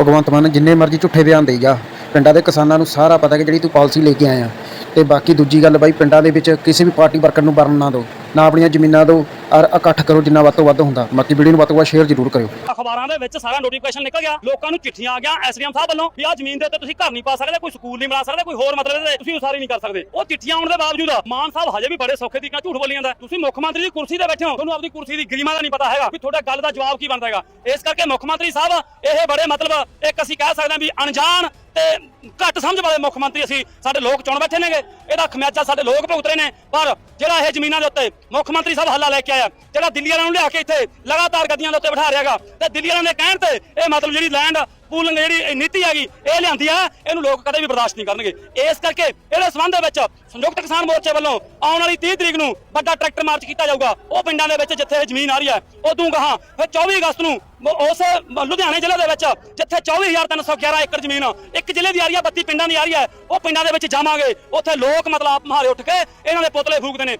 ਭਗਵੰਤ ਮਾਨ ਜਿੰਨੇ ਮਰਜ਼ੀ ਝੂਠੇ ਬਿਆਨ ਦੇਈ ਜਾ, ਪਿੰਡਾਂ ਦੇ ਕਿਸਾਨਾਂ ਨੂੰ ਸਾਰਾ ਪਤਾ ਕਿ ਜਿਹੜੀ ਤੂੰ ਪਾਲਿਸੀ ਲੈ ਕੇ ਆਇਆ। ਤੇ ਬਾਕੀ ਦੂਜੀ ਗੱਲ ਬਾਈ, ਪਿੰਡਾਂ ਦੇ ਵਿੱਚ ਕਿਸੇ ਵੀ ਪਾਰਟੀ ਵਰਕਰ ਨੂੰ ਵਰਨ ਨਾ ਦਿਓ, ਨਾ ਆਪਣੀਆਂ ਜ਼ਮੀਨਾਂ ਦਿਓ ਔਰ ਇਕੱਠ ਕਰੋ ਜਿੰਨਾ ਵੱਧ ਤੋਂ ਵੱਧ ਹੁੰਦਾ। ਬਾਕੀ ਵੀਡੀਓ ਨੂੰ ਵੱਧ ਤੋਂ ਵੱਧ ਸ਼ੇਅਰ ਜ਼ਰੂਰ ਕਰਿਓ। ਅਖਬਾਰਾਂ ਦੇ ਵਿੱਚ ਸਾਰਾ ਨੋਟੀਫਿਕੇਸ਼ਨ ਨਿਕਲ ਗਿਆ, ਲੋਕਾਂ ਨੂੰ ਚਿੱਠੀਆਂ ਆ ਗਿਆ ਐਸਡੀਐਮ ਸਾਹਿਬ ਵੱਲੋਂ ਵੀ ਆਹ ਜ਼ਮੀਨ ਦੇ ਉੱਤੇ ਤੁਸੀਂ ਘਰ ਨਹੀਂ ਪਾ ਸਕਦੇ, ਕੋਈ ਸਕੂਲ ਨਹੀਂ ਬਣਾ ਸਕਦੇ, ਕੋਈ ਹੋਰ ਮਤਲਬ ਦੇ ਤੁਸੀਂ ਉਸਾਰੀ ਨਹੀਂ ਕਰ ਸਕਦੇ। ਉਹ ਚਿੱਠੀਆਂ ਆਉਣ ਦੇ ਬਾਵਜੂਦ ਮਾਨ ਸਾਹਿਬ ਹਜੇ ਵੀ ਬੜੇ ਸੌਖੇ ਤਰੀਕੇ ਨਾਲ ਝੂਠ ਬੋਲੀ ਜਾਂਦਾ। ਤੁਸੀਂ ਮੁੱਖ ਮੰਤਰੀ ਦੀ ਕੁਰਸੀ ਤੇ ਬੈਠੇ ਹੋ, ਤੁਹਾਨੂੰ ਆਪਣੀ ਕੁਰਸੀ ਦੀ ਗਰੀਮਾ ਦਾ ਨਹੀਂ ਪਤਾ ਹੈਗਾ ਵੀ ਤੁਹਾਡੇ ਗੱਲ ਦਾ ਜਵਾਬ ਕੀ ਬਣਦਾ ਹੈਗਾ। ਇਸ ਕਰਕੇ ਮੁੱਖ ਮੰਤਰੀ ਸਾਹਿਬ, ਇਹ ਬੜੇ ਮਤਲਬ ਇੱਕ ਅਸੀਂ ਕਹਿ ਸਕਦੇ ਹਾਂ ਵੀ ਅਣਜਾਣ ਤੇ ਘੱਟ ਸਮਝ ਵਾਲੇ ਮੁੱਖ ਮੰਤਰੀ ਅਸੀਂ, ਸਾਡੇ ਲੋਕ ਚੁਣ ਬੈਠੇ ਨੇ। ਨੇਗੇ ਇਹਦਾ ਖਮਿਆਜਾ ਸਾਡੇ ਲੋਕ ਭੁਗਤ ਰਹੇ ਨੇ। ਪਰ ਜਿਹੜਾ ਇਹ ਜ਼ਮੀਨਾਂ ਦੇ ਉੱਤੇ ਮੁੱਖ ਮੰਤਰੀ ਸਾਹਿਬ ਹੱਲਾ ਲੈ ਕੇ ਆਇਆ, ਜਿਹੜਾ ਦਿੱਲੀ ਵਾਲਿਆਂ ਨੂੰ ਲਿਆ ਕੇ ਇੱਥੇ ਲਗਾਤਾਰ ਗੱਦੀਆਂ ਦੇ ਉੱਤੇ ਬਿਠਾ ਰਿਹਾਗਾ ਤੇ ਦਿੱਲੀ ਵਾਲਿਆਂ ਦੇ ਕਹਿਣ ਤੇ ਇਹ ਮਤਲਬ ਜਿਹੜੀ ਲੈਂਡ ਪੂਲਿੰਗ ਜਿਹੜੀ ਇਹ ਨੀਤੀ ਹੈਗੀ ਇਹ ਲਿਆਂਦੀ ਆ, ਇਹਨੂੰ ਲੋਕ ਕਦੇ ਵੀ ਬਰਦਾਸ਼ਤ ਨਹੀਂ ਕਰਨਗੇ। ਇਸ ਕਰਕੇ ਇਹਦੇ ਸੰਬੰਧ ਦੇ ਵਿੱਚ ਸੰਯੁਕਤ ਕਿਸਾਨ ਮੋਰਚੇ ਵੱਲੋਂ ਆਉਣ ਵਾਲੀ 30 ਤਰੀਕ ਨੂੰ ਵੱਡਾ ਟਰੈਕਟਰ ਮਾਰਚ ਕੀਤਾ ਜਾਊਗਾ। ਉਹ ਪਿੰਡਾਂ ਦੇ ਵਿੱਚ ਜਿੱਥੇ ਇਹ ਜ਼ਮੀਨ ਆ ਰਹੀ ਹੈ ਉਦੋਂ ਗਾਹਾਂ, ਫਿਰ 24 ਅਗਸਤ ਨੂੰ ਉਸ ਲੁਧਿਆਣੇ ਜ਼ਿਲ੍ਹੇ ਦੇ ਵਿੱਚ ਜਿੱਥੇ 24311 ਏਕੜ ਜ਼ਮੀਨ ਇੱਕ ਜ਼ਿਲ੍ਹੇ ਦੀ ਆ ਰਹੀ ਹੈ 32 ਪਿੰਡਾਂ ਦੀ ਆ ਰਹੀ ਹੈ ਉਹ ਪਿੰਡਾਂ ਦੇ ਵਿੱਚ ਜਾਵਾਂਗੇ। ਉੱਥੇ ਲੋਕ ਮਤਲਬ ਆਪ ਮਹਾਰੇ ਉੱਠ ਕੇ ਇਹਨਾਂ ਦੇ ਪੁਤਲੇ ਫੂਕਦੇ ਨੇ।